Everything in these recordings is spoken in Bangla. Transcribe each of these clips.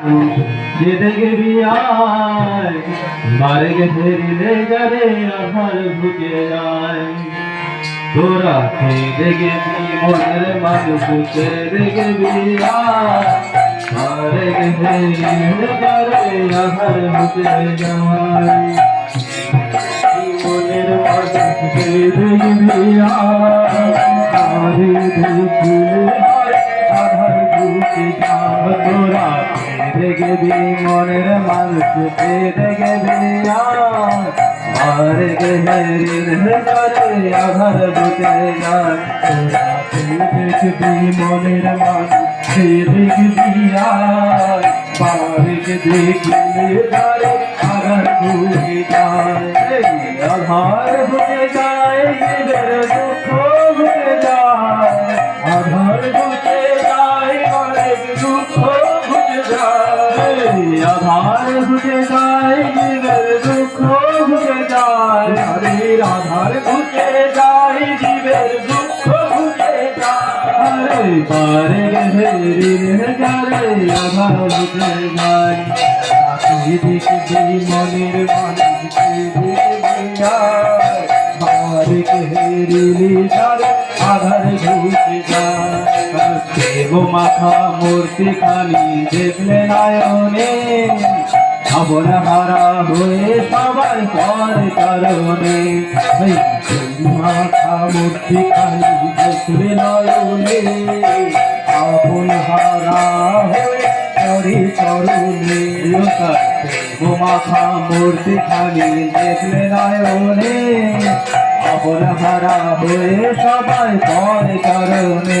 যেতে গেবি আয় বারে গেছে রে যারে আধার ঢুকে যায় তোরা খেয়ে গেবি মনের মানুষ ছেড়ে গেবি আয় বারে গেছে রে যারে আধার ঢুকে যায় মনের মানুষ ছেড়ে গেবি আয় বারে গেছে আধার ঢুকে যায় তোরা খেয়ে গেবি, মনের মানুষ ছেড়ে গেবি আর। গেহরে আধার বুঝে যায় দেখবি মনের মানুষ দেখবি আধার বুঝে যায়। আধার বুঝে যায় আধার বুঝে যায় দুঃখ বুঝে যায় হরে আধার বুঝে যায় জীবের দুঃখ আধার বুঝে যায় দেব মাথা মূর্তি খালি দেখলে নয়নে, খবর হারা হয়ে সবাই পর কারণে। মাথা মূর্তি খালি দেখলে নয়নে আপন হারা হয়ে পরি চরণে দেব মাথা মূর্তি খালি দেখলে নয়নে, খবর হারা হয়ে সবাই পর কারণে।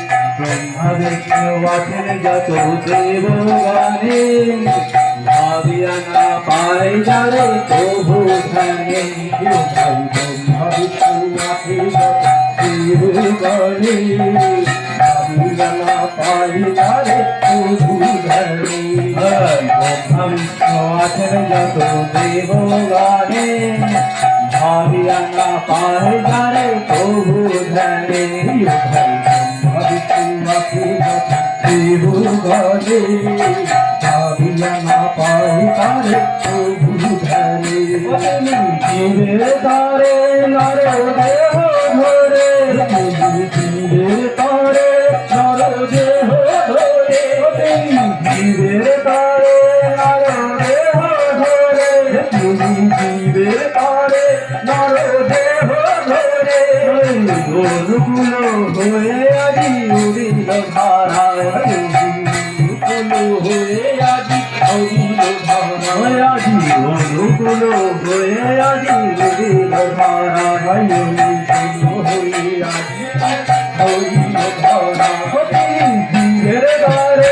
ব্রহ্মাদেশে ওয়াটের যত দেব গানে ভাবিয়া না পাই যারে প্রভু ধ্যানে ভাই ব্রহ্মা বিষ্ণু আছে যত দেব গানে ভাবিয়া না পাই যারে প্রভু ধ্যানে ভাই ব্রহ্মা বিষ্ণু আছেন যত দেব গানে ভাবিয়া না পাই যারে প্রভু ধ্যানে দেবু গলে ভাবিয়া না পাই তারে প্রভু গোলগুলো হয়ে আজি উড়িল ধারায় গোলগুলো হয়ে আজি উড়িল ধারায় আজি গোলগুলো হয়ে আজি উড়িল ধারায় গোলগুলো হয়ে আজি ওই ধরা হতি জীবের দ্বারে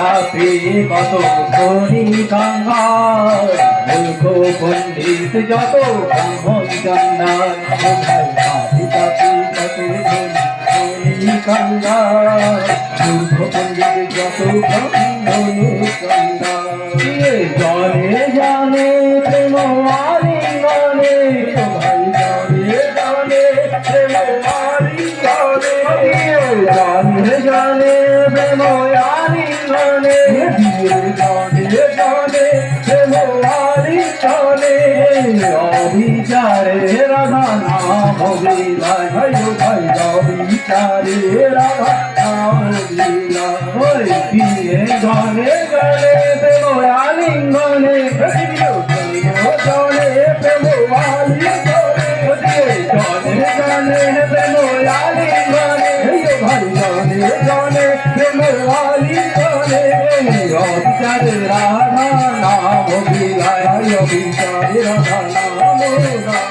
তাপি কত ধনী কাঙ্গাল মূর্খ পণ্ডিত যত ব্রাহ্মণ ভাই পাপি তাপি কত ধনী কাঙ্গাল মূর্খ পণ্ডিত যত ব্রাহ্মণ কাঙ্গাল জনে, জানে, প্রেম আলিঙ্গনে ভাই জনে প্রেম আলিঙ্গনে জানে। জানে প্রেম আলিঙ্গনে জনে, জানে প্রেম আলিঙ্গনে অবিচারে রাধা নাম বিলায় ভাই ও ভাই অবিচারে রাধা নাম ওই বিয়ে জনে জনে প্রেম আলিঙ্গনে জনে প্রেম আলিঙ্গনে জনে জনে প্রেম আলিঙ্গনে ভাই জনে জনে প্রেম আলিঙ্গনে বিলায় অবিচারে রাধা নাম বিলায়